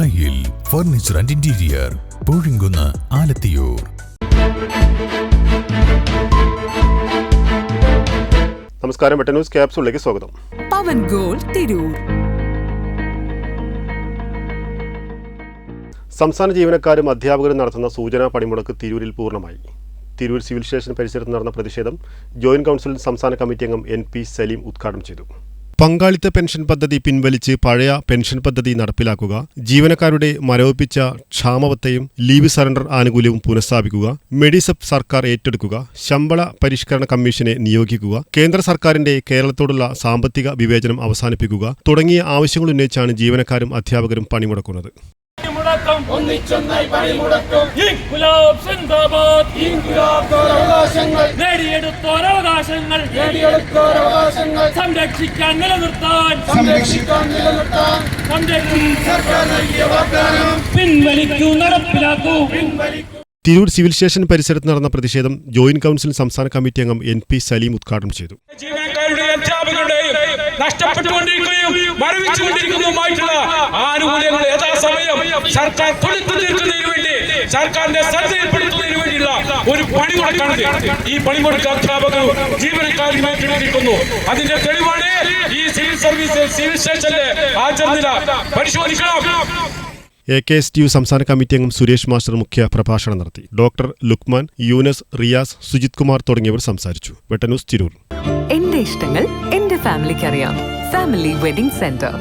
ദായിൽ furniture and interior Poozhikunnu Alathiyur. നമസ്കാരം Vetta news ക്യാപ്സൂളിലേക്ക് സ്വാഗതം. പവൻ ഗോൾ തിരൂർ. സംസ്ഥാന ജീവനക്കാരും അധ്യാപകരും നടത്തുന്ന സൂചനാ പണിമുടക്ക് തിരൂരിൽ പൂർണമായി. തിരൂർ സിവിൽ സ്റ്റേഷൻ പരിസരത്ത് നടന്ന പ്രതിഷേധം ജോയിന്റ് കൗൺസിൽ സംസ്ഥാന കമ്മിറ്റി അംഗം എൻ പി സലീം ഉദ്ഘാടനം ചെയ്തു. പങ്കാളിത്ത പെൻഷൻ പദ്ധതി പിൻവലിച്ച് പഴയ പെൻഷൻ പദ്ധതി നടപ്പിലാക്കുക ജീവനക്കാരുടെ മരവിപ്പിച്ച ക്ഷാമവത്തെയും ലീവ് സറണ്ടർ ആനുകൂല്യവും പുനഃസ്ഥാപിക്കുക മെഡിസബ് സർക്കാർ ഏറ്റെടുക്കുക ശമ്പള പരിഷ്കരണ കമ്മീഷനെ നിയോഗിക്കുക കേന്ദ്ര സർക്കാരിന്റെ കേരളത്തോടുള്ള സാമ്പത്തിക വിവേചനം അവസാനിപ്പിക്കുക തുടങ്ങിയ ആവശ്യങ്ങൾ ഉന്നയിച്ചാണ് ജീവനക്കാരും അധ്യാപകരും പണിമുടക്കുന്നത്. മുടക്കം ഒന്നിച്ചൊന്നായി പണിമുടക്കം. അവകാശങ്ങൾ. നേടിയെടുത്തോരവകാശങ്ങൾ നേടിയെടുത്തോരവകാശങ്ങൾ സംരക്ഷിക്കാൻ നിലനിർത്താൻ. സംരക്ഷിക്കാൻ നിലനിർത്താൻ. സർക്കാർ നൽകിയ വാഗ്ദാനം. പിൻവലിക്കൂ നടപ്പിലാക്കൂ. പിൻവലിക്കൂ തിരൂർ സിവിൽ സ്റ്റേഷൻ പരിസരത്ത് നടന്ന പ്രതിഷേധം ജോയിന്റ് കൗൺസിൽ സംസ്ഥാന കമ്മിറ്റി അംഗം എൻ പി സലീം ഉദ്ഘാടനം ചെയ്തു. നഷ്ടപ്പെട്ടുകൊണ്ടിരിക്കുകയും മരവിച്ചുകൊണ്ടിരിക്കുന്നതുമായിട്ടുള്ള ആനുകൂല്യങ്ങൾ യഥാസമയം സർക്കാർ കൊടുത്തു സർക്കാരിന്റെ ശ്രദ്ധയിൽപ്പെടുത്തുന്നതിന് വേണ്ടിയുള്ള ഒരു പണിമുടക്കാണ് ഈ പണിമുടക്ക് അധ്യാപകർ ജീവനക്കാരും ഏറ്റെടുത്തിരിക്കുന്നു. അതിന്റെ തെളിവാണ് ഈ സിവിൽ സർവീസ് സിവിൽ സ്റ്റേഷന്റെ ആചരണ പരിശോധിക്കണം. A K S T U സംസ്ഥാന കമ്മിറ്റി അംഗം സുരേഷ് മാസ്റ്റർ മുഖ്യ പ്രഭാഷണം നടത്തി. ഡോക്ടർ ലുക്മാൻ യൂനസ് റിയാസ് സുജിത് കുമാർ തുടങ്ങിയവർ സംസാരിച്ചു. വെട്ടന്യൂസ് തിരൂർ. എന്റെ ഇഷ്ടങ്ങൾ എന്റെ ഫാമിലിക്ക് അറിയാം ഫാമിലി വെഡിംഗ് സെന്റർ.